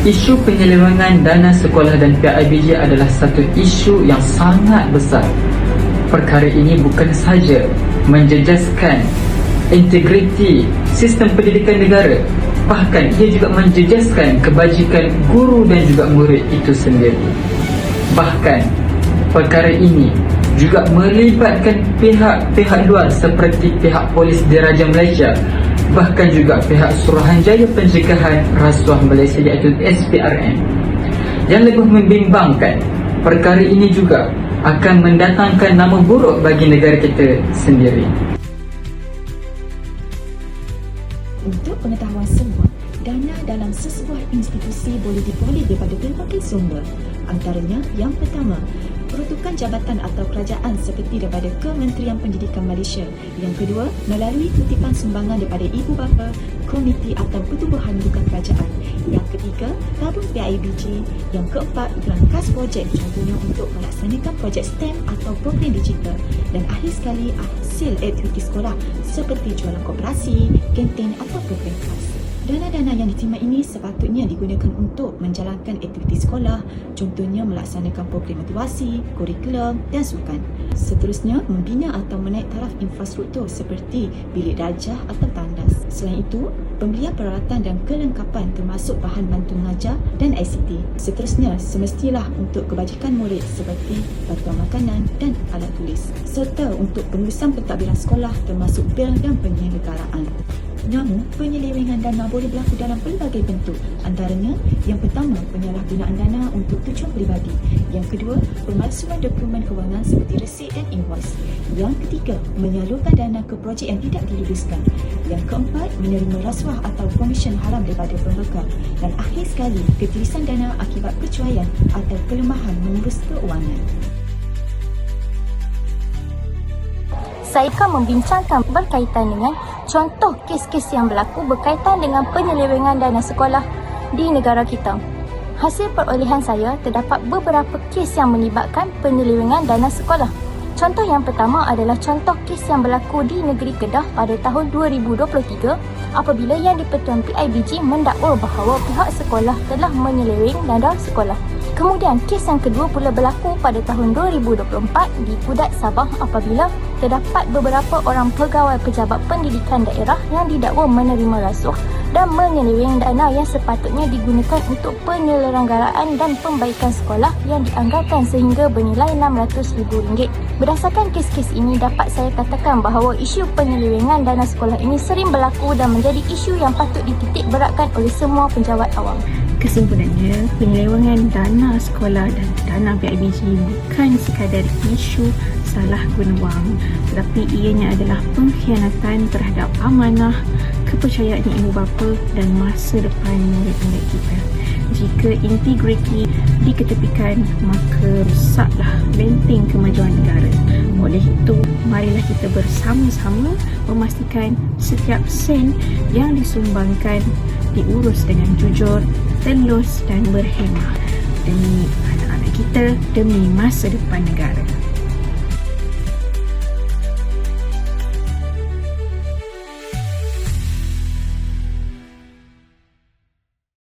Isu penyelewengan dana sekolah dan PIBG adalah satu isu yang sangat besar. Perkara ini bukan sahaja menjejaskan integriti sistem pendidikan negara, bahkan ia juga menjejaskan kebajikan guru dan juga murid itu sendiri. Bahkan perkara ini juga melibatkan pihak-pihak luar seperti pihak polis Diraja Malaysia bahkan juga pihak Suruhanjaya Pencegahan Rasuah Malaysia iaitu SPRM. Yang lebih membimbangkan, perkara ini juga akan mendatangkan nama buruk bagi negara kita sendiri. Untuk pengetahuan semua, dana dalam sesebuah institusi boleh diperoleh daripada pelbagai sumber. Antaranya, yang pertama, peruntukan jabatan atau kerajaan seperti daripada Kementerian Pendidikan Malaysia. Yang kedua, melalui kutipan sumbangan daripada ibu bapa, komiti atau pertubuhan bukan kerajaan. Yang ketiga, tabung PIBG. Yang keempat, berangkas projek contohnya untuk melaksanakan projek STEM atau program digital. Dan akhir sekali, hasil aktiviti sekolah seperti jualan koperasi, kantin atau program khas. Dana-dana yang diterima ini sepatutnya digunakan untuk menjalankan aktiviti sekolah, contohnya melaksanakan program motivasi, kurikulum dan sukan. Seterusnya, membina atau menaik taraf infrastruktur seperti bilik darjah atau tandas. Selain itu, pembelian peralatan dan kelengkapan termasuk bahan bantu mengajar dan ICT. Seterusnya, semestilah untuk kebajikan murid seperti bantuan makanan dan alat tulis. Serta untuk pengurusan pentadbiran sekolah termasuk bil dan penyelenggaraan. Namun, penyelewengan dana boleh berlaku dalam pelbagai bentuk. Antaranya, yang pertama, penyalahgunaan dana untuk tujuan peribadi. Yang kedua, pemalsuan dokumen kewangan seperti resit dan invoice. Yang ketiga, menyalurkan dana ke projek yang tidak diluluskan. Yang keempat, menerima rasuah atau komisen haram daripada pembekal. Dan akhir sekali, ketirisan dana akibat percuaian atau kelemahan mengurus keuangan. Saya akan membincangkan berkaitan dengan contoh kes-kes yang berlaku berkaitan dengan penyelewengan dana sekolah di negara kita. Hasil perolehan saya terdapat beberapa kes yang melibatkan penyelewengan dana sekolah. Contoh yang pertama adalah contoh kes yang berlaku di negeri Kedah pada tahun 2023 apabila yang di-Pertuan PIBG mendakwa bahawa pihak sekolah telah menyeleweng dana sekolah. Kemudian kes yang kedua pula berlaku pada tahun 2024 di Kudat Sabah apabila terdapat beberapa orang pegawai pejabat pendidikan daerah yang didakwa menerima rasuah dan menyeleweng dana yang sepatutnya digunakan untuk penyelenggaraan dan pembaikan sekolah yang dianggarkan sehingga bernilai RM600,000. Berdasarkan kes-kes ini dapat saya katakan bahawa isu penyelewengan dana sekolah ini sering berlaku dan menjadi isu yang patut dititik beratkan oleh semua penjawat awam. Kesimpulannya, penyelewengan dana sekolah dan dana PIBG bukan sekadar isu salah guna wang tetapi ianya adalah pengkhianatan terhadap amanah, kepercayaan ibu bapa dan masa depan murid-murid kita. Jika integriti diketepikan, maka rusaklah benteng kemajuan negara. Oleh itu, marilah kita bersama-sama memastikan setiap sen yang disumbangkan diurus dengan jujur, telus dan berhemah demi anak-anak kita, demi masa depan negara.